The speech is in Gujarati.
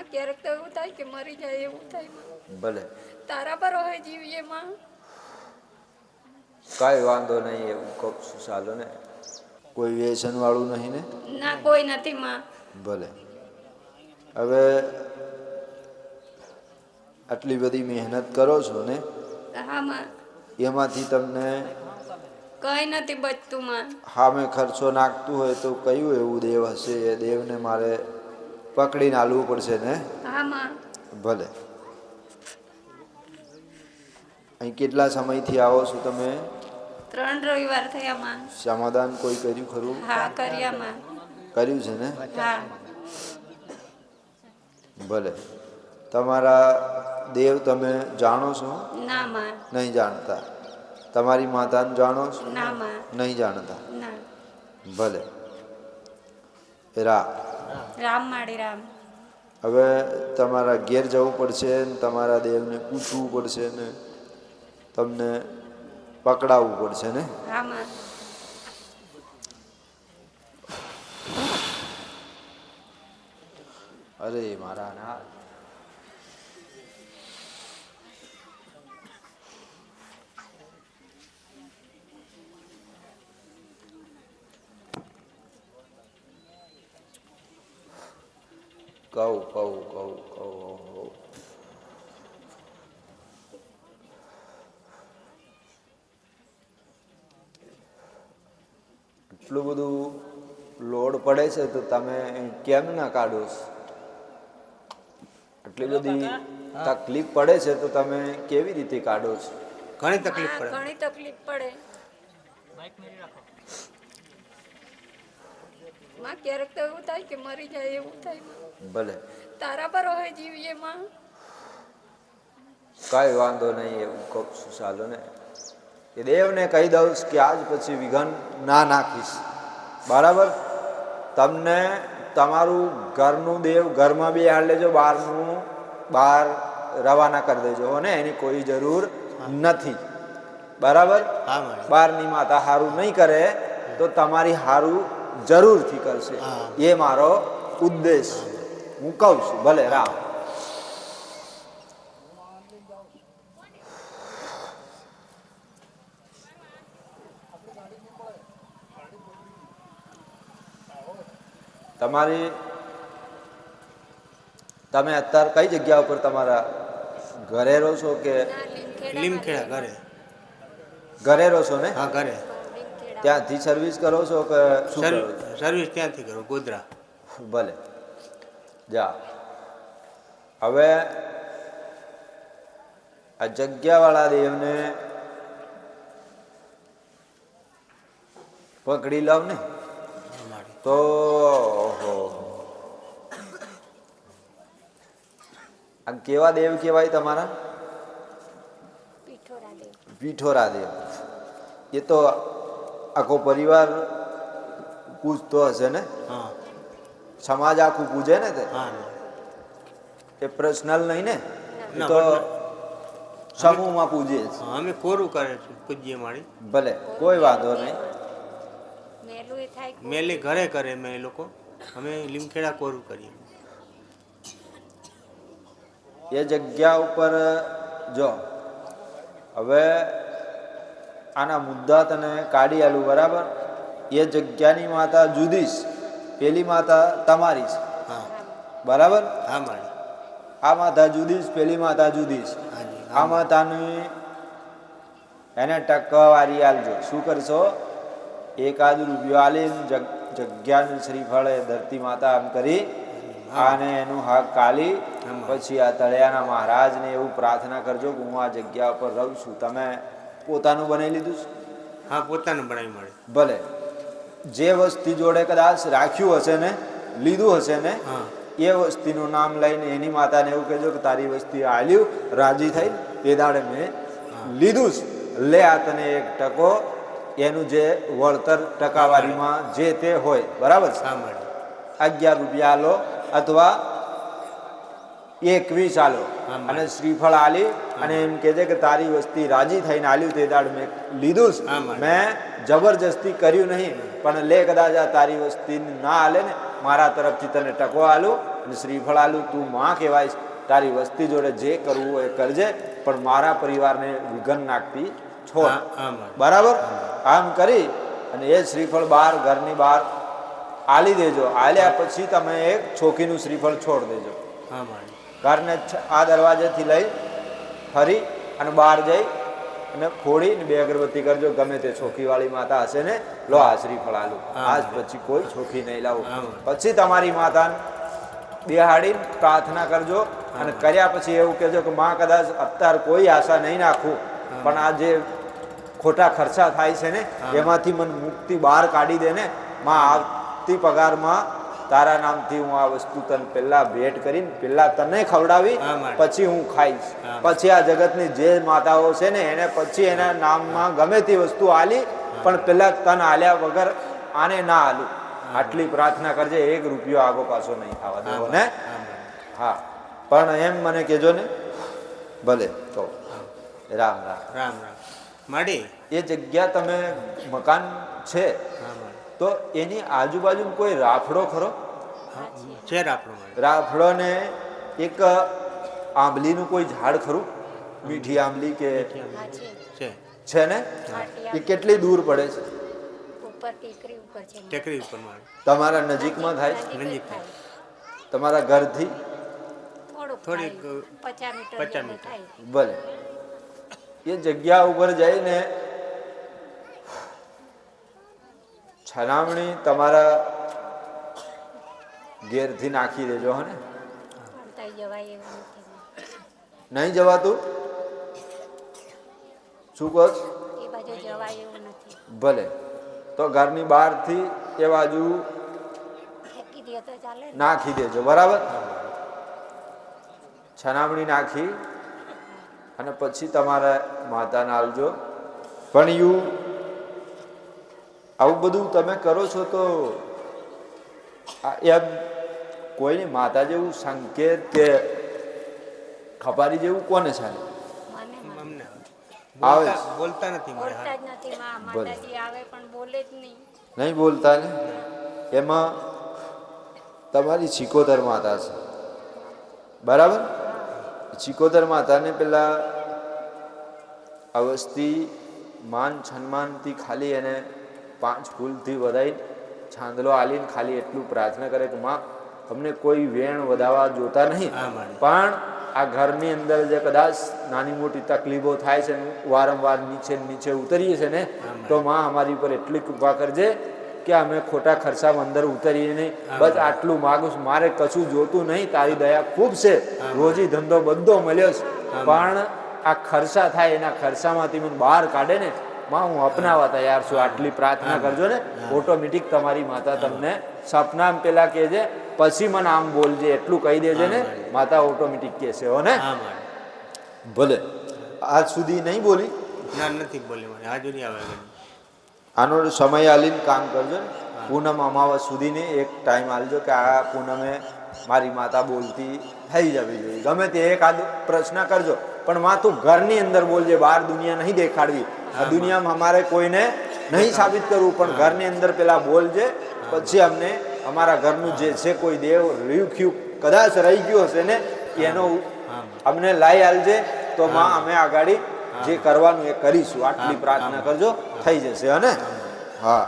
માં ક્યારેક તો એવું થાય કે મરી જાય એવું થાય. માં ભલે. તારા પર હોય જીવીએ માં. કાંઈ વાંધો નહીં એવું કહું છું ચાલો ને. કોઈ વ્યસન વાળું નહીં ને? ના કોઈ નથી માં. ભલે. હવે આટલી બધી મહેનત કરો છો ને? હા માં. એમાંથી તમને કઈ નથી બચતું માં. સામે ખર્ચો નાખતું હોય તો કયું એવું દેવ હશે? એ દેવને મારે પકડીને હાલવું પડશે ને? ભલે. અહીં કેટલા સમયથી આવો છો તમે? ત્રણ રવિવાર થયા માં. સમાધાન કોઈ કર્યું ખરું? હા કર્યા માં. કર્યું છે ને? હા. ભલે. તમારા દેવ તમે જાણો છો? ના માં. નહીં જાણતા. તમારી માતાને જાણો છો? ના માં. નહીં જાણતા. ના. ભલે. રા. રામ માળી રામ. હવે તમારા ઘેર જવું પડશે ને તમારા દેવને પૂછવું પડશે ને તમને પકડાવવું પડશે ને? અરે મારા ના કહું કહું કહું કહું એટલું બધું લોડ પડે છે તો તમે કેમ ના કાઢો? એટલી આટલી બધી તકલીફ પડે છે તો તમે કેવી રીતે કાઢો છો? ઘણી તકલીફ પડે. ઘણી તકલીફ પડે. માં ક્યારેક તો એવું થાય કે મરી જાય એવું થાય ભલે. તારા પર હોય જીવીએ માં. કાંઈ વાંધો નહીં એવું કહું છું ચાલો ને. એ દેવને કહી દઉં કે આજ પછી વિઘન ના નાખીશ. બરાબર? તમને તમારું ઘરનું દેવ ઘરમાં બી હાલ લેજો બહારનું બહાર રવાના કરી દેજો અને ને? એની કોઈ જરૂર નથી. બરાબર? હા બહારની માતા હારું નહીં કરે તો તમારી હારું જરૂરથી કરશે. એ મારો ઉદ્દેશ હું કહું છું ભલે રામ. તમારી તમે અત્યારે કઈ જગ્યા ઉપર તમારા ઘરે રહો છો કે લીમખેડા ઘરે. ઘરે રહો છો ને? હા ઘરે. ત્યાંથી સર્વિસ કરો છો કે? સર્વિસ સર્વિસ ત્યાંથી કરો? ગોધરા. ભલે. જા. હવે આ જગ્યાવાળા દેવને પકડી લાવ ને? તો ઓહો. આ કેવા દેવ કહેવાય તમારા? પીઠોરા પીઠોરા દેવ. એ તો આખો પરિવાર પૂજતો હશે ને? હા. સમાજ આખું પૂજે ને તે? હા એ પર્સનલ નહીં ને? એ તો સમૂહમાં પૂજે અમે કોરું કરે છે પૂજ્ય માળી? ભલે કોઈ વાંધો નહીં. મેલું મેલી ઘરે કરે મેં એ લોકો. અમે લીમખેડા કોરું કરીએ. એ જગ્યા ઉપર જો હવે આના મુદ્દા તને કાઢી આલું બરાબર? એ જગ્યાની માતા જુદી છે પેલી માતા તમારી છે હા. બરાબર? હા આ માતા જુદી છે પેલી માતા જુદી છે આ માતાની એને ટકાવારી આલજો. શું કરશો? એકાદ રૂપિયો આલી જગ જગ્યાનું શ્રીફળ એ ધરતી માતા આમ કરી અને એનું હાક કાલી. પછી આ તળિયાના મહારાજને એવું પ્રાર્થના કરજો કે હું આ જગ્યા ઉપર રહું છું. તમે પોતાનું બનાવી લીધું છે? હા પોતાનું બનાવી મળે. ભલે. જે વસ્તી જોડે કદાચ રાખ્યું હશે ને લીધું હશે ને હા. એ વસ્તીનું નામ લઈને એની માતાને એવું કહેજો કે તારી વસ્તી આલ્યું રાજી થઈ એ દાડે મેં લીધું છે લે આ તને એક ટકો. એનું જે વળતર ટકાવારીમાં જે તે હોય બરાબર અગિયાર રૂપિયા લો અથવા એકવીસ આલો. અને શ્રીફળ આલી અને એમ કે છે કે તારી વસ્તી રાજી થઈને આલ્યું તે દાડ મેં લીધું છે. મેં જબરજસ્તી કર્યું નહીં પણ લે કદાચ આ તારી વસ્તી ના આલે ને મારા તરફથી તને ટકો આલું અને શ્રીફળ આલું તું માં કહેવાય તારી વસ્તી જોડે જે કરવું હોય એ કરજે પણ મારા પરિવારને વિઘન નાખતી છોડ બરાબર? આમ કરી અને એ શ્રીફળ બહાર ઘરની બહાર આલી દેજો. આલ્યા પછી તમે એક છોકીનું શ્રીફળ છોડ દેજો. હા ઘરને આ દરવાજેથી લઈ ફરી અને બહાર જઈ અને ફોડી ને બે અગરબત્તી કરજો ગમે તે છોખીવાળી માતા હશે ને લો આ શ્રીફળ આલું આજ પછી કોઈ છોખી નહીં લાવું. પછી તમારી માતાને બેહાડી પ્રાર્થના કરજો અને કર્યા પછી એવું કહેજો કે માં કદાચ અત્યારે કોઈ આશા નહીં નાખું પણ આ જે ખોટા ખર્ચા થાય છે ને એમાંથી મને મુક્તિ બહાર કાઢી દે ને માં આવતી પગારમાં તારા નામથી હું આ વસ્તુ તને પહેલા ભેટ કરીને પહેલા તને ખવડાવી પછી હું ખાઈશ. પછી આ જગતની જે માતાઓ છે ને એને પછી એના નામમાં ગમે તે વસ્તુ આલી પણ પહેલા તન આલ્યા વગર આને ના આલું. આટલી પ્રાર્થના કરજે એક રૂપિયો આગો પાછો નહીં ખાવા દેવો ને? હા પણ એમ મને કહેજો ને ભલે તો રામ રામ. રામ રામ. માડી. એ જગ્યા તમે મકાન છે. તો એની આજુબાજુ કોઈ રાફડો ખરો? હા, છે રાફડો રાફડો ને એક આંબલીનું કોઈ ઝાડ ખરું? મીઠી આંબલી કે છે. ને? એ કેટલી દૂર પડે છે? ટેકરી ઉપર છે. ટેકરી ઉપર મહારાજ તમારા નજીકમાં થાય? નજીક થાય. તમારા ઘરથી? થોડીક, પચાસ મીટર ભલે. એ જગ્યા ઉપર જઈને છનામણી તમારા ઘેરથી નાખી દેજો હને નહીં જવાતું? શું કહો ભલે. તો ઘરની બહારથી એ બાજુ નાખી દેજો બરાબર? છનામણી નાખી અને પછી તમારા માતાને આવજો પણ યુ આવું બધું તમે કરો છો તો આ એમ કોઈને માતા જેવું સંકેત કે ખપારી જેવું કોને ચાલે મને મને અમને. આવે. બોલતા છે. નથી મારે બોલતા જ નથી માં. બોલે. માતાજી આવે પણ નહીં. નહીં બોલતા ને? એમાં તમારી ચિકોતર માતા છે. બરાબર? ચિકોતર માતાને પેલા અવસ્થી માન સન્માનથી ખાલી એને પાંચ ફૂલથી વધાઈ છાંદલો આલીને ખાલી એટલું પ્રાર્થના કરે કે માં અમને કોઈ વેણ વધાવા જોતા નહીં. પણ આ ઘરની અંદર જે કદાચ નાની મોટી તકલીફો થાય છે વારંવાર નીચે નીચે ઉતરીએ છે ને તો માં અમારી ઉપર એટલી કૃપા કરજે કે અમે ખોટા ખર્ચા અંદર ઉતરીએ નહીં. બસ આટલું માગું છું. મારે કશું જોતું નહીં. તારી દયા ખૂબ છે. રોજી ધંધો બધો મળ્યો છે. પણ આ ખર્ચા થાય એના ખર્ચામાંથી મને બહાર કાઢે ને માં હું અપનાવવા તૈયાર છું. આટલી પ્રાર્થના કરજો ને. ઓટોમેટિક તમારી માતા તમને સપનામ પેલા કહેજે પછી મને આમ બોલજે એટલું કહી દેજે ને. માતા ઓટોમેટિક કહેશે હો ને? ભલે. આજ સુધી નહીં બોલી? ના નથી બોલી મારે. નહીં આવે આનો સમય આલીને કામ કરજો ને. પૂનમ અમાવસ સુધીને એક ટાઈમ આલજો કે આ પૂનમે મારી માતા બોલતી થઈ જવી જોઈએ. ગમે તે એક આદ પ્રશ્ન કરજો. પણ માં તું ઘરની અંદર બોલજે બહાર દુનિયા નહીં દેખાડવી. આ દુનિયામાં અમારે કોઈને નહીં સાબિત કરવું પણ ઘરની અંદર પેલા બોલજે પછી અમને અમારા ઘરનું જે છે કોઈ દેવ રહ્યું ખ્યું કદાચ રહી ગયું હશે ને એનો અમને લાઈ આલજે તો માં અમે આગાડી જે કરવાનું એ કરીશું. આટલી પ્રાર્થના કરજો થઈ જશે હને હા.